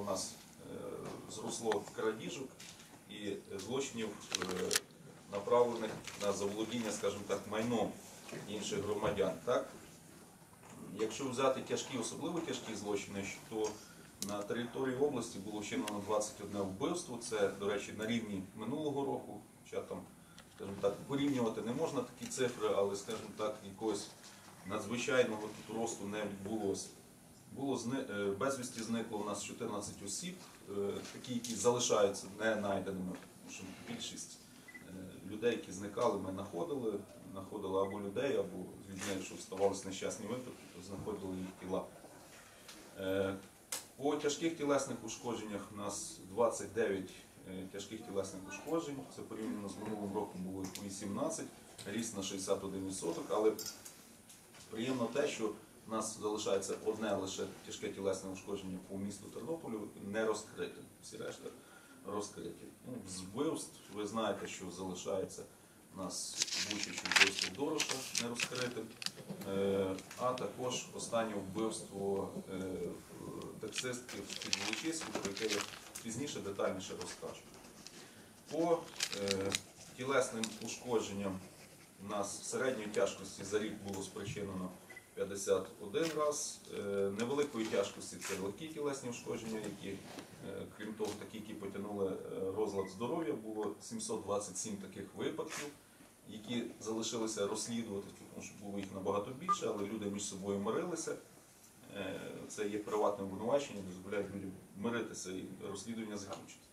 у нас е, зросло крадіжок і злочинів, е, направлених на заволодіння, скажімо так, майном інших громадян. Так? Якщо взяти тяжкі, особливо тяжкі злочини, то на території області було вчинено 21 вбивство. Це, до речі, на рівні минулого року. Хоча там, скажімо так, порівнювати не можна такі цифри, але, скажімо так, якогось надзвичайного тут росту не відбулося. Було зни- е, безвісті зникло у нас 14 осіб, е, такі, які залишаються не знайденими, більшість е, людей, які зникали, ми знаходили, знаходили або людей, або з людьми, що ставалися нещасні випадки, то знаходили їх тіла. По тяжких тілесних ушкодженнях у нас 29 е, тяжких тілесних ушкоджень. Це порівняно з минулим роком було 18, ріст на 61%, але приємно те, що у нас залишається одне лише тяжке тілесне ушкодження по місту Тернополю не розкрите. Всі решта розкриті. Ну, з вбивств ви знаєте, що залишається у нас Бучачі вбивство Дороша не розкритим, Е, а також останнє вбивство е, таксистки під Волочиську, про яке я пізніше детальніше розкажу. По е, тілесним ушкодженням у нас середньої тяжкості за рік було спричинено 51 раз. Е, Невеликої тяжкості це легкі тілесні ушкодження, які, е, крім того, такі, які потягнули е, розлад здоров'я, було 727 таких випадків, які залишилися розслідувати, тому що було їх набагато більше, але люди між собою мирилися. Це є приватне обвинувачення, дозволяє людям миритися і розслідування закінчиться.